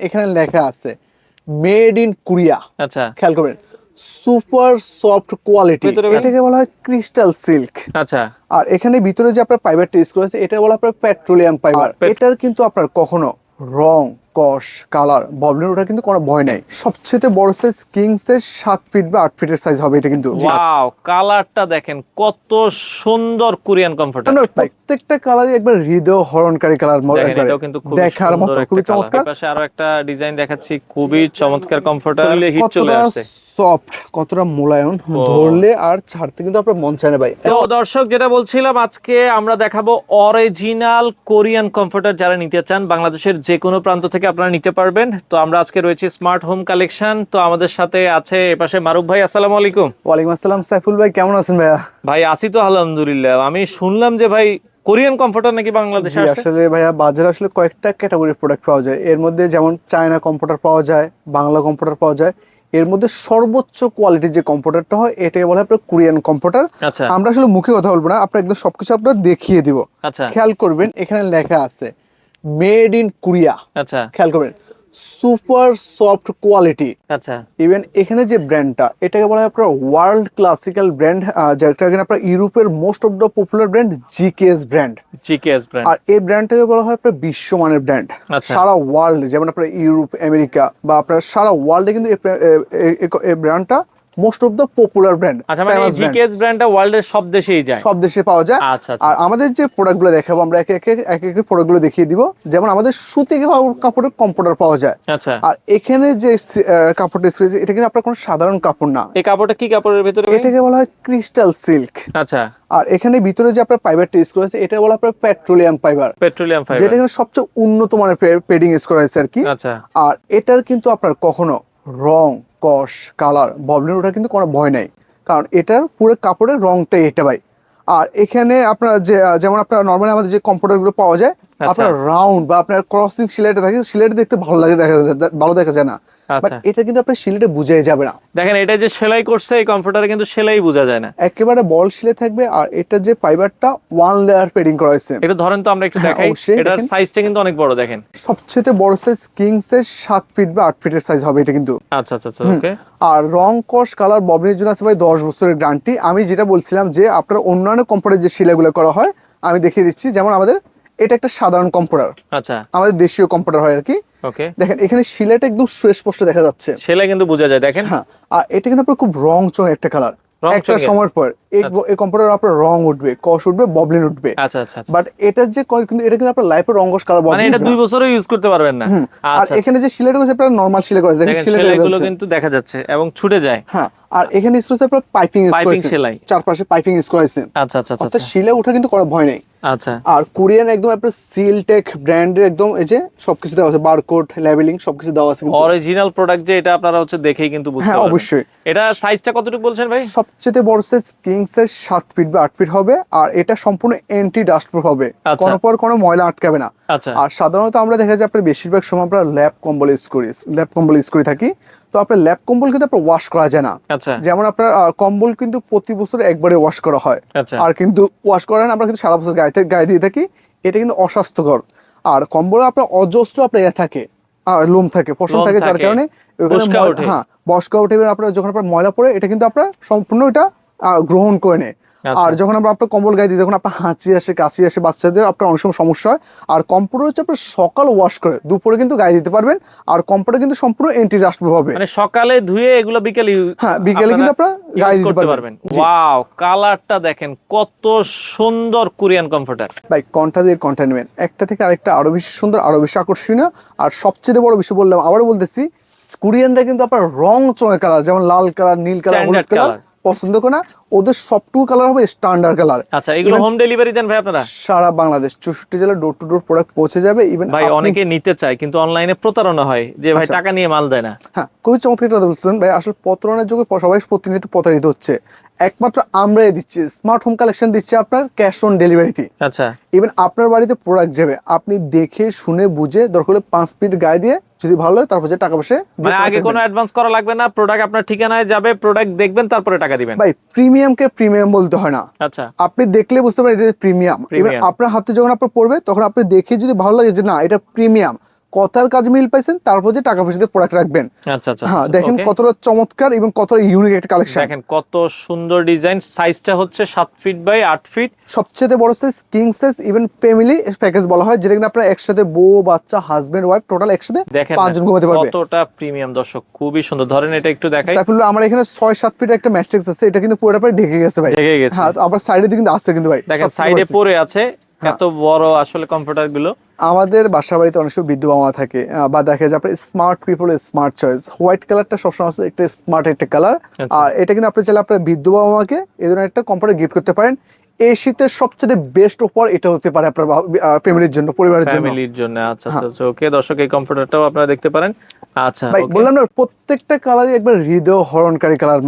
এখানে লেখা আছে মেড ইন কোরিয়া আচ্ছা। খেয়াল করবেন সুপার সফট কোয়ালিটি এটাকে বলা হয় ক্রিস্টাল সিল্ক আচ্ছা। আর এখানে ভিতরে যে আপনার পাইবার টেস্ট করেছে এটা বলা আপনার পেট্রোলিয়াম পাইবার এটার কিন্তু আপনার কখনো রং কষ কালার ববলিন ওটা কিন্তু কোনো ভয় নাই। সবচেয়ে বড় সাইজ কিং সাইজ সাত ফিট বা আট ফিটের সাইজ হবে এটা কিন্তু। ওয়াও কালারটা দেখেন কত সুন্দর কোরিয়ান কমফোর্টার না, প্রত্যেকটা কালারই একবার হৃদয় হরণকারী কালার এটাও কিন্তু খুব দেখার মতো খুবই চমৎকার। পাশে আরও একটা ডিজাইন দেখাচ্ছি খুবই চমৎকার কমফোর্টার হিট চলে আসছে। সফট কতটা মোলায়ম ধরলে আর ছাড়তে কিন্তু আপনার মন চায় না ভাই। তো দর্শক যেটা বলছিলাম আজকে আমরা দেখাবো অরিজিনাল কোরিয়ান কমফোর্টার যারা নিতে চান বাংলাদেশের যে কোনো প্রান্ত থেকে আপনারা নিতে পারবেন। তো আমরা আজকে রয়েছি স্মার্ট হোম কালেকশন তো আমাদের সাথে আছে এপাশে মারুফ ভাই আসসালামু আলাইকুম। ওয়ালাইকুম আসসালাম সাইফুল ভাই কেমন আছেন ভাইয়া? ভাই আসি তো আলহামদুলিল্লাহ। আমি শুনলাম যে ভাই কোরিয়ান কমফোর্টার নাকি বাংলাদেশে আসে? আসলে ভাইয়া বাজারে আসলে কয়েকটা ক্যাটাগরির প্রোডাক্ট পাওয়া যায়। এর মধ্যে যেমন চায়না কম্পিউটার পাওয়া যায় বাংলা কম্পিউটার পাওয়া যায়। এর মধ্যে সর্বোচ্চ কোয়ালিটির যে কম্পিউটারটা হয় এটাকে বলা হয় আপনার কোরিয়ান কম্পিউটার আচ্ছা। আমরা আসলে মুখে কথা বলব না আপনার একদম সবকিছু আপনার দেখিয়ে দিব। আচ্ছা। খেয়াল করবেন এখানে লেখা আছে মেড ইন কোরিয়া। আচ্ছা। খেয়াল করবেন সুপার সফট কোয়ালিটি। আচ্ছা। ইভেন এখানে যে ব্র্যান্ডটা এটাকে বলা হয় আপনার ওয়ার্ল্ড ক্লাসিক্যাল ব্র্যান্ড যেটা কিনা আপনার ইউরোপের most of the popular brand GKS brand. GKS brand. আর এই ব্র্যান্ডটাকে বলা হয় আপনার বিশ্বমানের ব্র্যান্ড। আচ্ছা। সারা ওয়ার্ল্ড যেমন আপনার ইউরোপ আমেরিকা বা আপনার সারা ওয়ার্ল্ডে কিন্তু এই ব্র্যান্ডটা most of the popular brand আচ্ছা মানে জিকেএস ব্র্যান্ডটা ওয়ার্ল্ডের সব দেশেই যায়। সব দেশে পাওয়া যায়। আচ্ছা আচ্ছা। আর আমাদের যে প্রোডাক্টগুলো দেখাবো আমরা একে একে এক এক প্রোডাক্টগুলো দেখিয়ে দিব। যেমন আমাদের সুতি কাপড়ের কম্পিউটার পাওয়া যায়। আচ্ছা। আর এখানে যে কাপড়টা করেছে এটা কিন্তু আপনার কোনো সাধারণ কাপড় না। এই কাপড়টা কি কাপড়ের ভিতরে এটাকে বলা হয় ক্রিস্টাল সিল্ক আচ্ছা। আর এখানে ভিতরে যে আপনার ফাইবারটা ইউজ করেছে এটা বলা আপনার পেট্রোলিয়াম ফাইবার পেট্রোলিয়াম ফাইবার যেটা ফাইবার এখানে সবচেয়ে উন্নত মানের পেডিং ইউজ করা হয়েছে আর কি। আচ্ছা। আর এটার কিন্তু আপনার কখনো রং কষ কালার, ববলিন ওটা কিন্তু কোনো ভয় নাই কারণ এটার পুরো কাপড়ের রংটাই এটা ভাই আর এখানে আপনার যে, যেমন আপনার নর্মালি আমাদের যে কম্পিউটারগুলো পাওয়া যায়। আপনার রাউন্ড বা আপনার ক্রসিং সিলাইটা থাকে সিলাইটা দেখতে ভালো লাগে দেখা ভালো দেখা যায় না। বাট আচ্ছা। এটা কিন্তু আপনার সিলাইটা বুঝাই যাবে না। দেখেন এটা যে সেলাই করছে এই কমফোর্টারে কিন্তু সেলাই বোঝা যায় না। একেবারে বল সিলে থাকবে আর এটা যে ফাইবারটা ওয়ান লেয়ার পেডিং করা হয়েছে। এটা ধরেন তো আমরা একটু হ্যাঁ, দেখাই এটার সাইজটা কিন্তু অনেক বড় দেখেন। সবচেয়ে বড় সাইজ কিং সাইজ সাত ফিট বা আট ফিটের সাইজ হবে এটা কিন্তু। আচ্ছা আচ্ছা আচ্ছা ওকে আর রং কস কালার ববলিনের জন্য আছে ভাই দশ বছরের গ্যারান্টি আমি যেটা বলছিলাম যে আপনার অন্যান্য কম্পিউটার যে শিলাগুলো করা হয় আমি দেখিয়ে দিচ্ছি। যেমন আমাদের এটা একটা সাধারণ কম্পিউটার আচ্ছা। আমাদের দেশীয় কম্পিউটার হয় আর কি। ওকে। দেখেন এখানে শিলাটা একদম সুস্পষ্ট দেখা যাচ্ছে। সেলাই কিন্তু বোঝা যায় দেখেন। হ্যাঁ আর এটা কিন্তু আপনার খুব রং চং একটা কালার। একটা সময়ের পর। এই এই কম্পিউটার আপনার রং উঠবে কস উঠবে ববলিন উঠবে। আচ্ছা আচ্ছা আচ্ছা। বাট এটার যে কিন্তু এটা কিন্তু আপনার লাইফের কালার মানে এটা দুই বছরও ইউজ করতে পারবেন না। আর আচ্ছা এখানে যে শিলাটা করেছে আপনার নর্মাল শিলা করেছে দেখেন শিলাটা কিন্তু দেখা যাচ্ছে এবং ছুটে যায়। হ্যাঁ আর এখানে ইউজ করেছে আপনার পাইপিং ইউজ করেছে। চারপাশে পাইপিং ইউজ করেছে আচ্ছা আচ্ছা আচ্ছা শিলা ওঠা কিন্তু কোনো ভয় নেই। আচ্ছা। আর কোরিয়ান একদম আপনার সিলটেক ব্র্যান্ডের একদম এই যে সবকিছু দেওয়া আছে বারকোড লেবেলিং সবকিছু দেওয়া আছে অরিজিনাল প্রোডাক্ট যে এটা আপনারা হচ্ছে দেখেই কিন্তু বুঝতে হ্যাঁ অবশ্যই। এটা সাইজটা কতটুকু বলছেন ভাই? সবচেয়ে বড় সাইজ কিং সাইজ সাত ফিট বা আট ফিট হবে আর এটা সম্পূর্ণ এন্টি ডাস্ট প্রুফ হবে। আচ্ছা। কোনো পর কোনো ময়লা আটকাবে না। আচ্ছা। আর সাধারণত আমরা দেখা যায় আপনার বেশিরভাগ সময় আমরা ল্যাব কম্বল ইউজ করি ল্যাব কম্বল ইউজ করে থাকি। তো আপনার ল্যাব কম্বল কিন্তু আপনার ওয়াশ করা যায় না। আচ্ছা। যেমন আপনার কম্বল কিন্তু প্রতি বছর একবারে ওয়াশ করা হয়। আচ্ছা। আর কিন্তু ওয়াশ করেন আমরা কিন্তু সারা বছর গায়ে গায়ে দিয়ে থাকি। এটা কিন্তু অস্বাস্থ্যকর। আর কম্বলে আপনার অজস্র আপনার ইয়ে থাকে লোম থাকে পশম থাকে যার কারণে। হ্যাঁ বসকা উঠে আপনার যখন আপনার ময়লা পড়ে এটা কিন্তু আপনার সম্পূর্ণ এটা আহ, গ্রহণ করে নেয়। আর যখন আমরা আপনার কম্বল গায়ে দিই যখন আপনার হাঁচি আসে কাশি আসে বাচ্চাদের আপনার অনেক সময় সমস্যা হয়। আর কম্পিউটার হচ্ছে আপনার সকাল ওয়াশ করে দুপুরে কিন্তু গায়ে দিতে পারবেন। আর কম্পিউটার কিন্তু সম্পূর্ণ এন্টি রাস্ট হবে। মানে সকালে ধুয়ে এগুলো বিকেলে হ্যাঁ, বিকেলে কিন্তু আপনারা গায়ে দিতে পারবেন। ওয়াও কালারটা দেখেন কত সুন্দর কোরিয়ান কমফোর্টার ভাই কোনটা দিয়ে কোনটা নেবেন। একটা থেকে আরেকটা আরও বেশি সুন্দর আরও বেশি আকর্ষণীয়। আর সবচেয়ে বড় বিষয় বললাম আবারও বলতেছি কোরিয়ানরা কিন্তু আপনার রং চঙে কালার যেমন লাল কালার নীল কালার হলুদ কালার। পছন্দ করে না ওদের সবটুকু কালার হবে স্ট্যান্ডার্ড কালার আচ্ছা এগুলো হোম ডেলিভারি দেন ভাই আপনারা? সারা বাংলাদেশ চৌষট্টি জেলা ডোর টু ডোর প্রোডাক্ট পৌঁছে যাবে ইভেন ভাই অনেকে নিতে চায় কিন্তু অনলাইনে প্রতারণা হয় যে ভাই আচ্ছা। টাকা নিয়ে মাল দেয় না। হ্যাঁ খুবই চমৎকার কথা বলছেন ভাই। আসলে প্রতারণার যুগে সবাই প্রতিনিয়ত প্রতারিত হচ্ছে। একমাত্র আমরাই দিচ্ছি। স্মার্ট হোম কালেকশন দিচ্ছে আপনার ক্যাশ অন ডেলিভারিতে আচ্ছা। ইভেন আপনার বাড়িতে প্রোডাক্ট যাবে আপনি দেখে শুনে বুঝে দরকার হলে পাঁচ মিনিট গায়ে দিয়ে যদি ভালো লাগে তারপর যে টাকা পয়সা মানে আগে কোনো অ্যাডভান্স করা লাগবে না প্রোডাক্ট আপনার ঠিকানায় যাবে প্রোডাক্ট দেখবেন তারপরে টাকা দিবেন। ভাই প্রিমিয়ামকে প্রিমিয়াম বলতে হয় না। আচ্ছা। আপনি দেখলে বুঝতে পারেন এটা প্রিমিয়াম এবার আপনার হাতে যখন আপনার পড়বে তখন আপনি দেখে যদি ভালো লাগে যে না এটা প্রিমিয়াম কথার কাজ মিল পাইছেন তারপর যে টাকা পয়সা দিয়ে প্রোডাক্ট রাখবেন। আচ্ছা আচ্ছা হ্যাঁ আচ্ছা, দেখেন কতটা চমৎকার এবং কতটা ইউনিক একটা কালেকশন দেখেন কত সুন্দর ডিজাইন সাইজটা হচ্ছে সাত ফিট বাই আট ফিট সবচেয়ে বড় size king size even family package বলা হয় যেটা কিনা আপনার একসাথে বউ বাচ্চা হাজবেন্ড ওয়াইফ টোটাল একসাথে পাঁচজন ঘুমাতে পারবে। কতটা প্রিমিয়াম দর্শক খুবই সুন্দর। ধরেন এটা একটু দেখাই। সাইফুল্লাহ আমার এখানে ছয় সাত ফিট একটা ম্যাট্রিক্স আছে এটা কিন্তু পুরোটা ঢেকে গেছে ভাই। ঢেকে গেছে। হ্যাঁ আবার সাইডে কিন্তু আসছে কিন্তু ভাই দেখেন সাইডে। পড়ে আছে। এত বড় আসলে কম্পিউটারগুলো? আমাদের বাসা বাড়িতে অনেক সময় বিদ্যুৎ মামা থাকে। বা দেখা যায় আপনার smart people smart choice white কালারটা সবসময় আছে একটা স্মার্ট একটা কালার আচ্ছা। আর এটা কিন্তু আপনি চাইলে আপনার বিদ্যুৎ মামাকে এই ধরনের একটা কম্পিউটার গিফট করতে পারেন। এই শীতের সবচেয়ে বেস্ট অফার এটা হতে পারে আপনার ফ্যামিলির জন্য পরিবারের জন্য। ফ্যামিলির জন্য আচ্ছা হ্যাঁ। আচ্ছা ওকে দর্শক এই কম্পিউটারটাও আপনারা দেখতে পারেন। আচ্ছা ভাই। বললাম না প্রত্যেকটা কালারই একবার হৃদয় হরণকারী কালার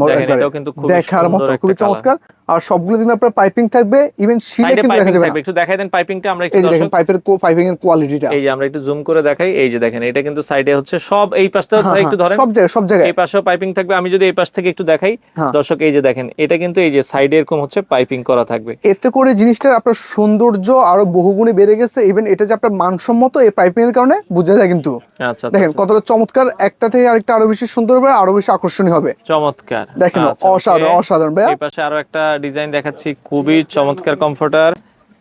দেখার মতো খুবই চমৎকার। আর সবগুলো কিন্তু আপনার পাইপিং থাকবে ইভেন শিলে কিন্তু দেখা যাবে একটু দেখাই দেন পাইপিংটা আমরা একটু দেখেন পাইপের পাইপিং এর কোয়ালিটিটা এই যে আমরা একটু জুম করে দেখাই এই যে দেখেন এটা কিন্তু সাইডে হচ্ছে সব এই পাশটাও হ্যাঁ, একটু ধরেন। সব জায়গায় সব জায়গায়। এই পাশেও পাইপিং থাকবে আমি যদি এই পাশ থেকে একটু দেখাই হ্যাঁ। দর্শক এই যে দেখেন এটা কিন্তু এই যে সাইডে এরকম হচ্ছে পাইপিং করা থাকবে। এতে করে জিনিসটার আপনার সৌন্দর্য আরও বহুগুণে বেড়ে গেছে ইভেন এটা যে আপনার মানসম্মত এই পাইপিং এর কারণে বোঝা যায় কিন্তু। আচ্ছা আচ্ছা, দেখেন আচ্ছা। কতটা চমৎকার একটা থেকে আরেকটা আরও বেশি সুন্দর হবে আরও বেশি আকর্ষণীয় হবে। চমৎকার। দেখেন আচ্ছা, অসাধারণ অসাধারণ ভাইয়া। এই পাশে আরও একটা ডিজাইন দেখাচ্ছি খুবই চমৎকার কমফোর্টার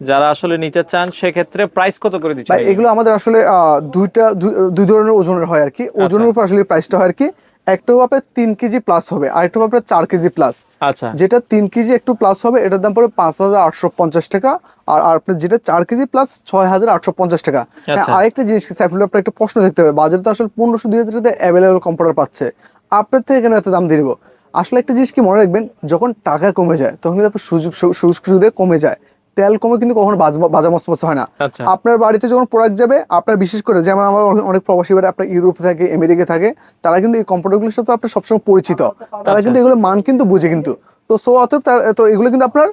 যারা আসলে নিতে চান সেক্ষেত্রে প্রাইস কত করে দিচ্ছেন? ভাই এগুলো আমাদের আসলে দুইটা দুই- ধরনের ওজনের হয় আর কি। আচ্ছা। ওজনের উপর আসলে প্রাইসটা হয় আর কি। একটা আপনার তিন কেজি প্লাস হবে আরেকটা হবে আপনার চার কেজি প্লাস আচ্ছা। যেটা তিন কেজি একটু প্লাস হবে এটার দাম পড়বে পাঁচ হাজার আটশো পঞ্চাশ টাকা। আর আর আপনার যেটা চার কেজি প্লাস ছয় হাজার আটশো পঞ্চাশ টাকা। হ্যাঁ, আচ্ছা। আরেকটা জিনিস সাইফুল আপনার একটা প্রশ্ন দেখতে পারে। বাজারে তো আসলে পনেরোশো দুই হাজার অ্যাভেলেবল কম্পিউটার পাচ্ছে। আপনার থেকে কেন এত দাম দিয়ে দেবো? আসলে একটা জিনিস কি মনে রাখবেন যখন টাকা কমে যায় তখন কিন্তু আপনার সুযোগ সুযোগ কমে যায়। তেল কমে কিন্তু কখনো বাজা মসমস হয় না। আচ্ছা। আপনার বাড়িতে যখন প্রোডাক্ট যাবে আপনার বিশেষ করে যেমন আমার অনেক- প্রবাসী বাড়ি আপনার ইউরোপ থাকে আমেরিকা থাকে তারা কিন্তু এই কম্পিউটারগুলোর সাথে আপনার সবসময় পরিচিত। তারা আচ্ছা। কিন্তু এগুলো মান কিন্তু বুঝে কিন্তু। তো সো অতএব তো এগুলো কিন্তু আপনার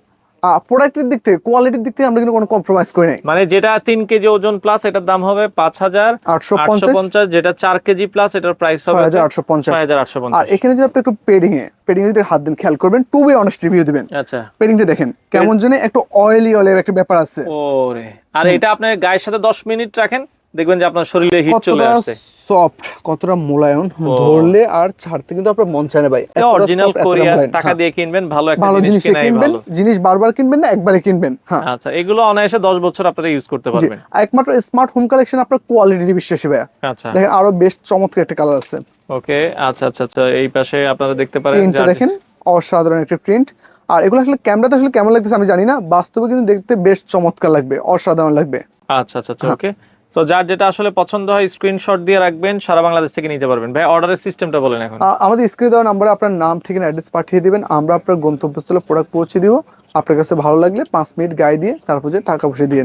প্রোডাক্টের দিক থেকে কোয়ালিটির দিক থেকে আমরা কিন্তু কোনো কম্প্রোমাইজ করি নাই। মানে যেটা তিন কেজি ওজন প্লাস এটার দাম হবে পাঁচ হাজার আটশো পঞ্চাশ। যেটা চার কেজি প্লাস এটার প্রাইস হবে হাজার আটশো পঞ্চাশ। হাজার আটশো আর এখানে যদি আপনি একটু পেডিং এ পেডিং যদি হাত দিন খেয়াল করবেন টু বি অনেস্ট রিভিউ দিবেন। আচ্ছা। পেডিংটা দেখেন কেমন জানি একটু অয়েলি অয়েলের একটা ব্যাপার আছে। ওরে। আর এটা আপনার গায়ের সাথে দশ মিনিট রাখেন দেখবেন যে আপনার শরীরে হিট চলে আসছে। সফট কতটা মোলায়ন ধরলে আর ছাড়তে কিন্তু আপনার মন চায় না ভাই। অরিজিনাল কোরিয়ার টাকা হ্যাঁ। দিয়ে কিনবেন ভালো একটা ভালো জিনিস কিনবেন জিনিস বারবার কিনবেন না একবারে কিনবেন। হ্যাঁ। আচ্ছা এগুলো অনায়াসে দশ বছর আপনারা ইউজ করতে পারবেন। একমাত্র স্মার্ট হোম কালেকশন আপনার কোয়ালিটি বিশ্বাসী ভাই আচ্ছা। দেখেন আরও বেশ চমৎকার একটা কালার আছে। ওকে আচ্ছা আচ্ছা আচ্ছা এই পাশে আপনারা দেখতে পারেন যে- দেখেন অসাধারণ একটা প্রিন্ট আর এগুলো আসলে ক্যামেরাতে আসলে কেমন লাগতেছে আমি জানি না বাস্তবে কিন্তু দেখতে বেশ চমৎকার লাগবে অসাধারণ লাগবে। আচ্ছা আচ্ছা আচ্ছা ওকে। তো যার যেটা আসলে পছন্দ হয় স্ক্রিনশট দিয়ে রাখবেন সারা বাংলাদেশ থেকে নিতে পারবেন। ভাই অর্ডারের সিস্টেমটা বলেন এখন। আমাদের স্ক্রিনে দেওয়া নাম্বারে আপনার নাম ঠিকানা অ্যাড্রেস পাঠিয়ে দিবেন। আমরা আপনার গন্তব্যস্থলে প্রোডাক্ট পৌঁছে দিব। আপনার কাছে ভালো লাগলে পাঁচ মিনিট গায়ে দিয়ে তারপর যে টাকা পয়সা দিয়ে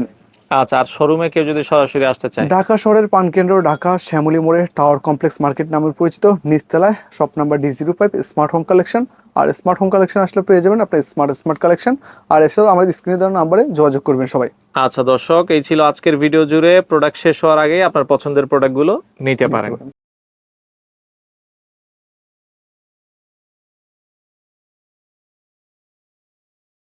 আচ্ছা আর শোরুমে কেউ যদি সরাসরি আসতে চায়? ঢাকা শহরের পানকেন্দ্র ঢাকা শ্যামলী মোড়ে টাওয়ার কমপ্লেক্স মার্কেট নামে পরিচিত নিচতলায় shop number D zero five smart home collection আর স্মার্ট হোম কালেকশন আসলে পেয়ে যাবেন আপনার স্মার্ট স্মার্ট কালেকশন আর এছাড়াও আমাদের স্ক্রিনে দেওয়া নাম্বারে যোগাযোগ করবেন সবাই। আচ্ছা দর্শক এই ছিল আজকের ভিডিও জুড়ে। প্রোডাক্ট শেষ হওয়ার আগে আপনার পছন্দের প্রোডাক্টগুলো নিতে পারেন।